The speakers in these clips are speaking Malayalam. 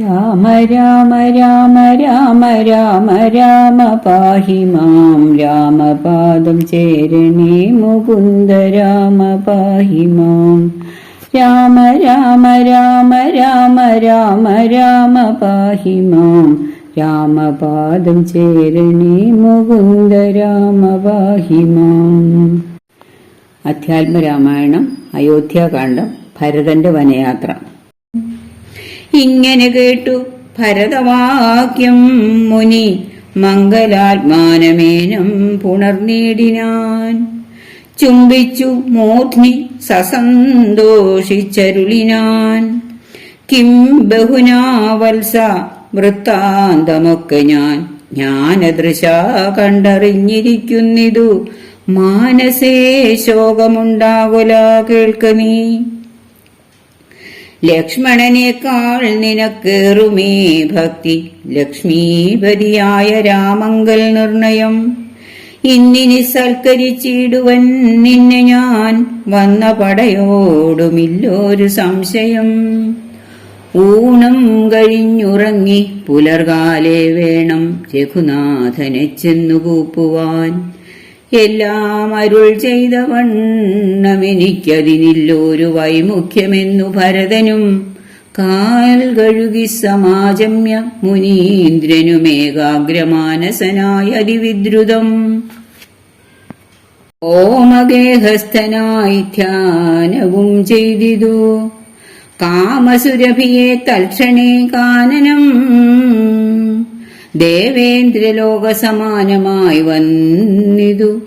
രാമ രാമ രാമ രാമ രാമ രാമ പാഹി മാം. രാമപാദം ചേരണേ മുകുന്ദ രാമ പാഹി മാം. രാമ രാമ രാമ രാമ രാമ രാമ പാഹി മാം. രാമപാദം ചേരണേ മുകുന്ദ രാമ പാഹി മാം. അധ്യാത്മരാമായണം അയോധ്യാകാന്ഡം ഭരതന്റെ വനയാത്ര. ഇങ്ങനെ കേട്ടു ഭരതവാക്യം മുനി മംഗലാത്മാനമേനം പുണർനീടിനാൻ. ചുംബിച്ചു മൂർധ്നി സസന്തോഷിച്ചരുളിനാൻ. കിം ബഹുനാവത്സ വൃത്താന്തമൊക്കെ ഞാൻ ജ്ഞാനദൃശ കണ്ടറിഞ്ഞിരിക്കുന്നിതു. മാനസേ ശോകമുണ്ടാകുല കേൾക്ക നീ. ലക്ഷ്മണനേക്കാൾ നിനക്കേറുമേ ഭക്തി. ലക്ഷ്മീപതിയായ രാമങ്കൽ നിർണയം. ഇന്നിനി സൽക്കരിച്ചിടുവൻ നിന്നെ ഞാൻ. വന്ന പടയോടുമില്ലൊരു സംശയം. ഊണം കഴിഞ്ഞുറങ്ങി പുലർകാലേ വേണം രഘുനാഥനെ ചെന്നു കൂപ്പുവാൻ എല്ലാം അരുൾ ചെയ്ത വണ്ണമെനിക്കതിനില്ലൊരു വൈമുഖ്യമെന്നു ഭരതനും കാൽ കഴുകി സമാജമ്യ മുനീന്ദ്രനുമേകാഗ്രമാനസനായ അതിവിദ്രുതം. ഓമഗേഹസ്ഥനായി ധ്യാനവും ചെയ്തിതു. കാമസുരഭിയെ തൽക്ഷണേ കാനനം. ദേവേന്ദ്രലോക സമാനമായി വന്നിതു.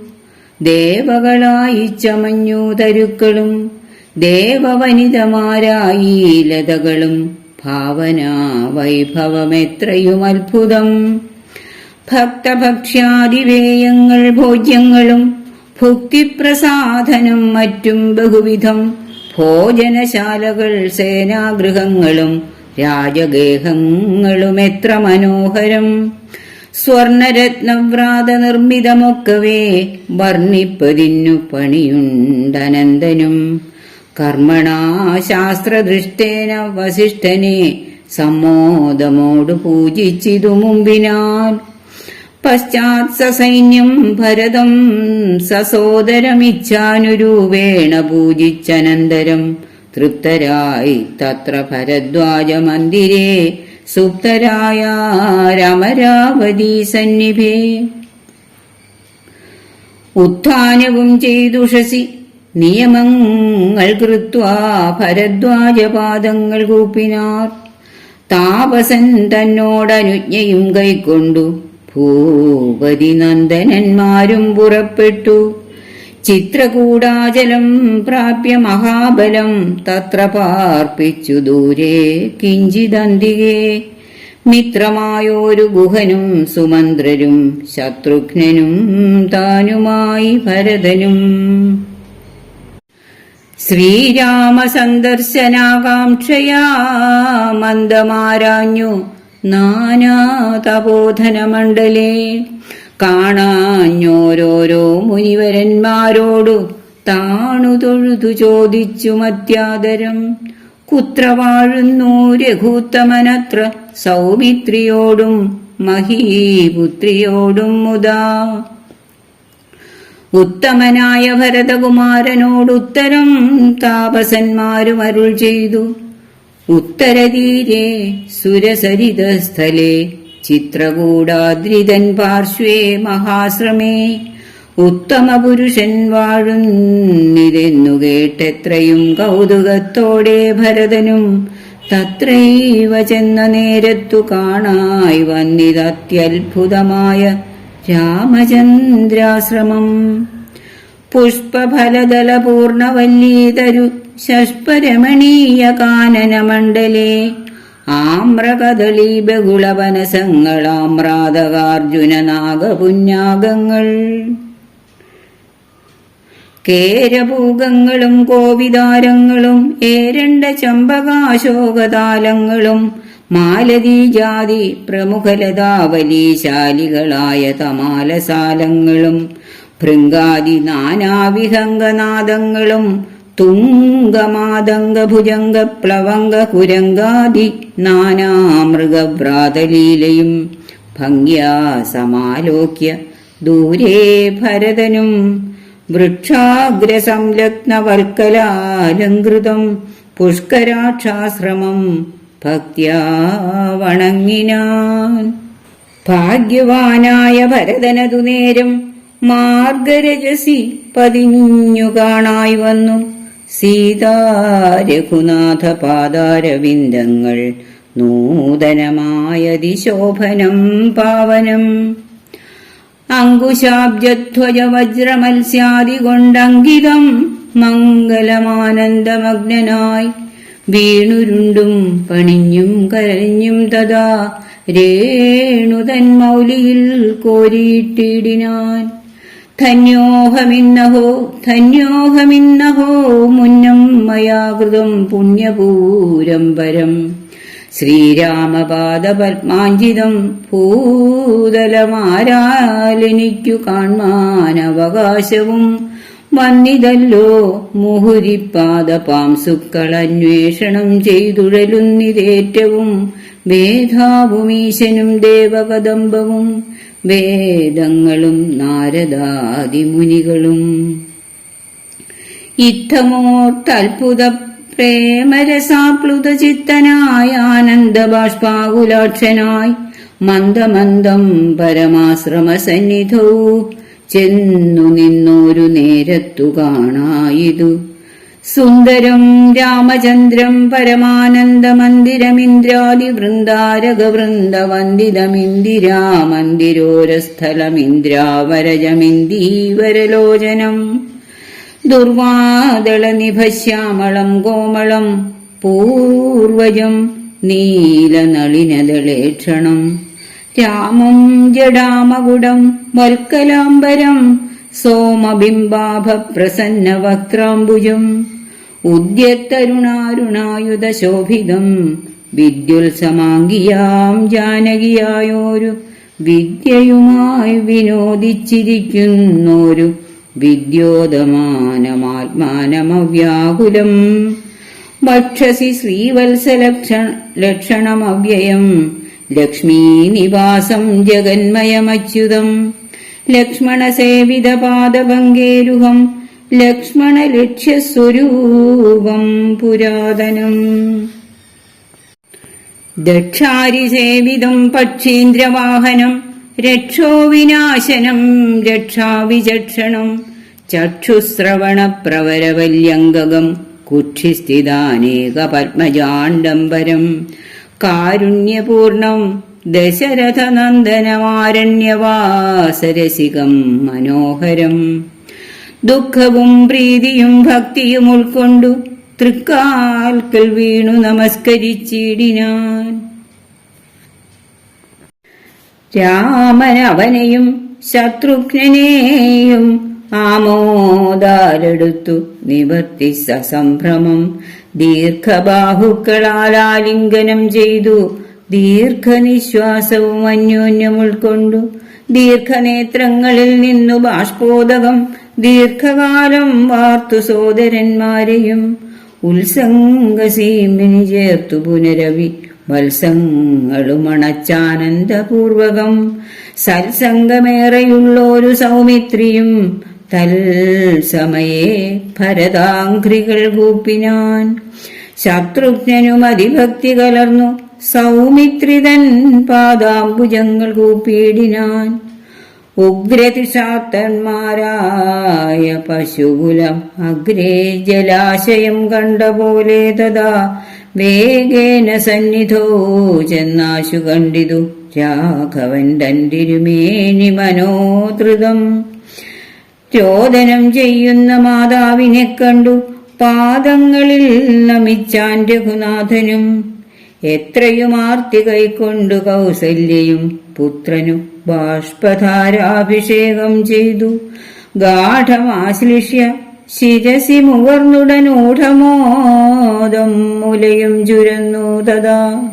ദേവകളായി ചമഞ്ഞു തരുക്കളും ദേവവനിതമാരായി ലതകളും ഭാവന വൈഭവമെത്രയും അത്ഭുതം. ഭക്തഭക്ഷ്യാദിവേയങ്ങൾ ഭോജ്യങ്ങളും ഭുക്തിപ്രസാധനം മറ്റും ബഹുവിധം ഭോജനശാലകൾ സേനാഗൃഹങ്ങളും രാജഗേഹങ്ങളും എത്ര മനോഹരം. സ്വർണരത്നവ്രാത നിർമ്മിതമൊക്കവേ വർണിപ്പതിന്നു പണിയുണ്ടനന്തനും. കർമ്മണാ ശാസ്ത്രദൃഷ്ടേന വസിഷ്ഠനെ സമ്മോദമോട് പൂജിച്ചിതു മുമ്പിനാൽ. പശ്ചാത് സസൈന്യം ഭരതം സസോദരമിച്ഛാനുരൂപേണ പൂജിച്ചനന്തരം. തൃപ്തരായി. തത്ര ഭരദ്വാജ മന്ദിരേ സുപ്തരായ രമരാവതി സന്നിഭേ ഉത്ഥാനവും ചെയ്തുഷസി നിയമങ്ങൾ കൃത്വാ ഭരദ്വാജപാദങ്ങൾ കൂപ്പിനാർ. താപസൻ തന്നോടനുജ്ഞയും കൈക്കൊണ്ടു. ഭൂപതി നന്ദനന്മാരും പുറപ്പെട്ടു. ചിത്രകൂടാചലം പ്രാപ്യ മഹാബലം തത്ര പാർപ്പിച്ചു ദൂരെ കിഞ്ചിതന്തികേ. മിത്രമായോരു ഗുഹനും സുമന്ത്രരും ശത്രുഘ്നനും താനുമായി ഭരതനും. ശ്രീരാമ സന്ദർശനാകാംക്ഷയാ മന്ദമാരാഞ്ഞു നാനാ തപോധനമണ്ഡലേ കാണാഞ്ഞോരോരോ മുനിവരന്മാരോടു താണു തൊഴുതു ചോദിച്ചു മത്യാദരം കുത്ര വാഴുന്നു രഘൂത്തമനത്ര സൗമിത്രിയോടും മഹീപുത്രിയോടും മുതാ. ഉത്തമനായ ഭരതകുമാരനോടുത്തരം താപസന്മാരും അരുൾ ചെയ്തു. ഉത്തരതീരെ സുരസരിതസ്ഥലേ ചിത്രകൂടാദ്രിതൻ പാർശ്വേ മഹാശ്രമേ. ഉത്തമപുരുഷൻ വാഴുന്നിതെന്നു കേട്ടെത്രയും കൗതുകത്തോടെ ഭരതനും തത്രൈവ ചെന്ന നേരത്തു കാണായി വന്നിതത്യത്ഭുതമായ രാമചന്ദ്രാശ്രമം. പുഷ്പഫലദളപൂർണവല്ലീതരു ശഷ്പരമണീയ കാനനമണ്ഡലേ ആമ്രകദളി ബഹുളവനസങ്ങളാമ്രാതകാർജുന നാഗപുന്യാഗങ്ങൾ കേരഭൂഗങ്ങളും കോവിതാരങ്ങളും ഏരണ്ട ചമ്പകാശോകതാലങ്ങളും മാലതീജാതി പ്രമുഖലതാവലീശാലികളായ തമാലസാലങ്ങളും ഭൃങ്കാതി നാനാവിഹംഗനാദങ്ങളും തുങ്കമാതംഗഭുജംഗ പ്ലവംഗ കുരങ്കാദി നാനാമൃഗവ്രാതലീലയും ഭംഗ്യാ സമാലോക്യ ദൂരേ ഭരതനും വൃക്ഷാഗ്രസംലഗ്നവർക്കലാലങ്കൃതം പുഷ്കരാക്ഷാശ്രമം ഭക്യാ വണങ്ങിനാൻ. ഭാഗ്യവാനായ ഭരതനതു നേരം മാർഗരജസി പതിഞ്ഞു കാണായി വന്നു. സീതാ പാദാരവിന്ദങ്ങൾ നൂതനമായ ദിശോഭനം പാവനം. അങ്കുശാബ്ജധ്വജ വജ്രമത്സ്യാദി കൊണ്ടങ്കിതം മംഗലമാനന്ദമഗ്നനായി വീണുരുണ്ടും പണിഞ്ഞും കരഞ്ഞും തഥാ രേണുതൻ മൗലിയിൽ കോരിയിട്ടിടിനാൻ. ധന്യോഹമിന്നഹോ ധന്യോഹമിന്നഹോ മുന്നം മയാകൃതം പുണ്യപൂരം പരം ശ്രീരാമപാദപത്മാഞ്ജിതം ഭൂതലമാരാലെനിക്കു കാൺമാനവകാശവും വന്നിതല്ലോ. മുഹുരിപ്പാദ പാംസുക്കൾ അന്വേഷണം ചെയ്തുഴലുന്നിതേറ്റവും മേധാവുമീശനും ദേവകദംബവും വേദങ്ങളും നാരദാദിമുനികളും. ഇത്തമോർത്തത്ഭുത പ്രേമരസാപ്ലുത ചിത്തനായ ആനന്ദബാഷ്പാകുലാക്ഷനായി മന്ദമന്ദം പരമാശ്രമസന്നിധൗ ചെന്നു നിന്നൊരു നേരത്തു കാണായിതു. സുന്ദരം രാമചന്ദ്രം പരമാനന്ദ മന്ദിരമിന്ദ്രാദി വൃന്ദാരക വൃന്ദ വന്ദിതമിന്ദിരാ മന്ദിരോരസ്ഥലമിന്ദ്രാവരജമിന്ദീവരലോചനം ദുർവാദള നിഭശ്യാമളം കോമളം പൂർവജം നീലനളിനദളേക്ഷണം രാമം ജഡാമകുടം വൽക്കലാംബരം സോമബിംബാഭ പ്രസന്ന വിദ്യുത്സമാങ്കിയാം വിദ്യുത്സമാംഗിയാം ജാനകിയായോരു വിദ്യയുമായി വിനോദിച്ചിരിക്കുന്നോരു വിദ്യോതമാനമാത്മാനമവ്യാകുലം വക്ഷസി ശ്രീവത്സലക്ഷ ലക്ഷണമവ്യയം ലക്ഷ്മീനിവാസം ജഗന്മയമച്യുതം. ലക്ഷ്മണസേവിതപാദഭംഗേരുഹം ലക്ഷ്മണലക്ഷ്യസ്വരൂപം പുരാതനം. ദക്ഷാരിസേവിതം പക്ഷീന്ദ്രവാഹനം രക്ഷോ വിനാശനം രക്ഷാവിചക്ഷണം ചക്ഷുശ്രവണ പ്രവരവല്യംഗകം കുക്ഷിസ്ഥിതാനേക പത്മജാണ്ടംബരം കാരുണ്യപൂർണം ദശരഥനന്ദനമാരണ്യവാസരസികം മനോഹരം. ദുഃഖവും പ്രീതിയും ഭക്തിയും ഉൾക്കൊണ്ടു തൃക്കാൽക്കൽ വീണു നമസ്കരിച്ചിടിനാൻ. രാമനവനെയും ശത്രുഘ്നെയും ആമോദാലെടുത്തു നിവർത്തി സസംഭ്രമം ദീർഘബാഹുക്കളാൽ ആലിംഗനം ചെയ്തു ദീർഘനിശ്വാസവും അന്യോന്യം ഉൾക്കൊണ്ടു ദീർഘനേത്രങ്ങളിൽ നിന്നു ബാഷ്പോദകം ദീർഘകാലം വാർത്തു സോദരന്മാരെയും ഉത്സംഗസീമിനി ചേർത്തു പുനരവി വത്സങ്ങളുമണച്ചാനന്ദപൂർവകം സത്സംഗമേറെയുള്ളൊരു സൗമിത്രിയും തൽസമയേ ഭരതാംഘ്രികൾ കൂപ്പിനാൻ. ശത്രുഘ്നും അതിഭക്തി കലർന്നു സൗമിത്രിതൻ പാദാംബുജങ്ങൾ കൂപ്പിയിടിനാൻ. ഉഗ്രതിഷാത്തന്മാരായ പശുകുലം അഗ്രേ ജലാശയം കണ്ട പോലെ തഥാ വേഗേന സന്നിധോ ചെന്നാശു കണ്ടിതു രാഘവൻ തന്തിരുമേനി മനോധൃതം. ചോദനം ചെയ്യുന്ന മാതാവിനെ കണ്ടു പാദങ്ങളിൽ നമിച്ചാൻ രഘുനാഥനും. എത്രയും ആർത്തി കൈക്കൊണ്ടു കൗസല്യയും പുത്രനു ബാഷ്പധാരാഭിഷേകം ചെയ്തു. ഗാഠമാശ്ലിഷ്യ ശിരസി മുവർന്നുടനൂഢമോദം മുലയും ചുരന്നു തഥാ.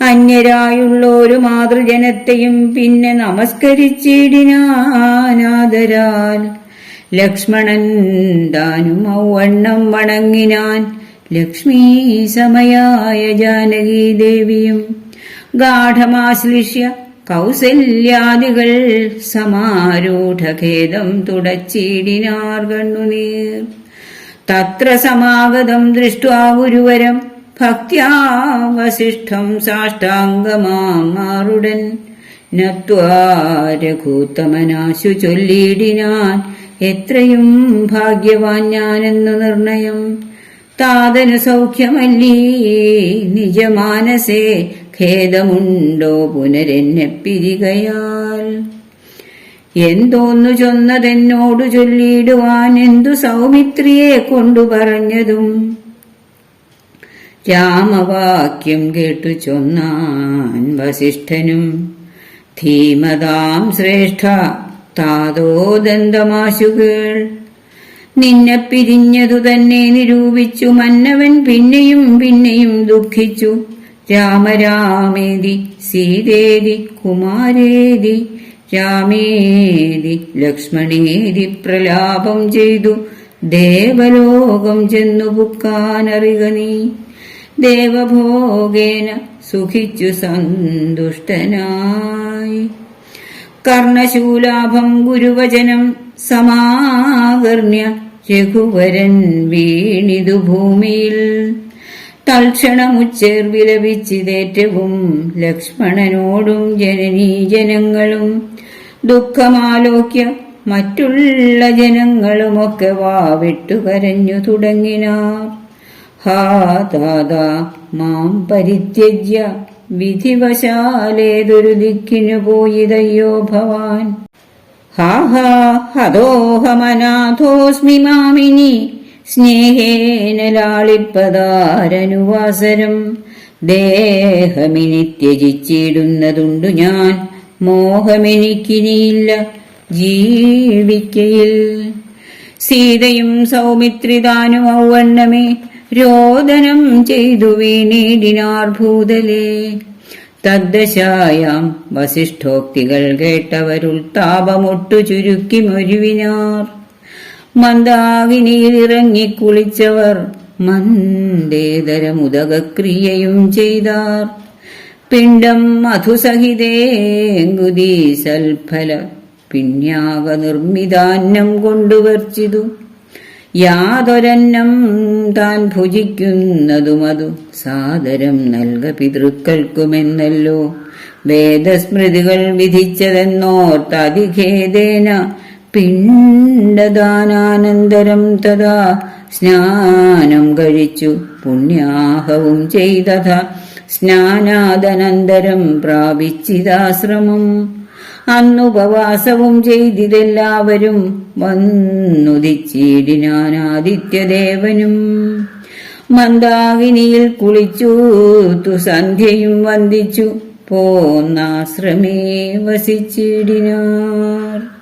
അന്യരായുള്ള ഒരു മാതൃജനത്തെയും പിന്നെ നമസ്കരിച്ചിടിനാനാദരാൽ. ലക്ഷ്മണൻ താനും ഔവണ്ണം വണങ്ങിനാൻ ലക്ഷ്മീ സമയായ ജാനകീ ദേവിയും ഗാഠമാശ്ലിഷ്യ കൗസല്യാദികൾ സമാരൂഢഖേദം തുടച്ചിടിനാർ കണ്ണുനീർ. തത്ര സമാഗതം ദൃഷ്ട്വാ ഗുരുവരം ഭക്തിയാവശിഷ്ടം സാഷ്ടാംഗമാറുടൻ നത്വാരഘൂത്തമനാശു ചൊല്ലിയിടിനാൻ എത്രയും ഭാഗ്യവാൻ ഞാനെന്നു നിർണയം. താതനു സൗഖ്യമല്ലീ നിജമാനസേ ഖേദമുണ്ടോ പുനരെന്നെ പിരികയാൽ? എന്തോന്നു ചൊന്നതെന്നോടു ചൊല്ലിയിടുവാൻ എന്തു സൗമിത്രിയെ കൊണ്ടു പറഞ്ഞതും? രാമവാക്യം കേട്ടു ചൊന്നാൻ വസിഷ്ഠനും ധീമതാം ശ്രേഷ്ഠ താതോ ദന്തമാശുകൾ നിന്നെ പിരിഞ്ഞതു തന്നെ നിരൂപിച്ചു മന്നവൻ പിന്നെയും പിന്നെയും ദുഃഖിച്ചു. രാമരാമേതി സീതേതി കുമാരേതി രാമേതി ലക്ഷ്മണേതി പ്രലാപം ചെയ്തു. ദേവലോകം ചെന്നു പുക്കാനറിക നീ. ദേവഭോഗേന സുഖിച്ചു സന്തുഷ്ടനായി. കർണശൂലാഭം ഗുരുവചനം സമാകർണ്യ രഘുവരൻ വീണിതു ഭൂമിയിൽ. തൽക്ഷണമുച്ചേർ വിലപിച്ചിതേറ്റവും ലക്ഷ്മണനോടും ജനനീ ജനങ്ങളും. ദുഃഖമാലോക്യ മറ്റുള്ള ജനങ്ങളുമൊക്കെ വാവിട്ടു കരഞ്ഞു തുടങ്ങിനാർ. ഹാ മാം പരിത്യജ്യ വിധിവശാലേതൊരു ദിക്കിനു പോയിതയ്യോ ഭവാൻ. ഹാ ഹാ ഹതോഹമനാഥോസ്മി മാമിനി സ്നേഹേന ലാളിപ്പതാരനുവാസരം ദേഹമിനി ത്യജിച്ചിടുന്നതുണ്ടു ഞാൻ. മോഹമെനിക്കിനിയില്ല ജീവിക്കയിൽ. സീതയും സൗമിത്രിതാനും ഔവണ്ണമേ രോദനം ചെയ്തു വീണീടിനാർ ഭൂതലേ. തദ്ദശായാം വസിഷ്ഠോക്തികൾ കേട്ടവരുൾ താപമൊട്ടു ചുരുക്കി മൊരുവിനാർ. മന്ദാകിനിയിൽ ഇറങ്ങിക്കുളിച്ചവർ മന്ദേതരമുദകക്രിയയും ചെയ്താർ. പിണ്ടം മധുസഹിതേങ്കുതി സൽഫല പിണ്യാക നിർമ്മിതാന്നം കൊണ്ടുവർച്ചിതു യാതൊരന്നം താൻ ഭുജിക്കുന്നതുമതു സാദരം നൽക പിതൃക്കൾക്കുമെന്നല്ലോ. വേദസ്മൃതികൾ വിധിച്ചതെന്നോർത്ത് അതിഖേദേന പിണ്ടദാനാനന്തരം തഥാ സ്നാനം കഴിച്ചു പുണ്യാഹവും ചെയ്തഥ സ്നാനാദനന്തരം പ്രാപിച്ചിതാശ്രമം. അന്നുപവാസവും ചെയ്തിതെല്ലാവരും വന്നുദിച്ചിടിനാനാദിത്യദേവനും. മന്ദാകിനിയിൽ കുളിച്ചു തു സന്ധ്യയും വന്ദിച്ചു പോന്നാശ്രമേ വസിച്ചിടിനാർ.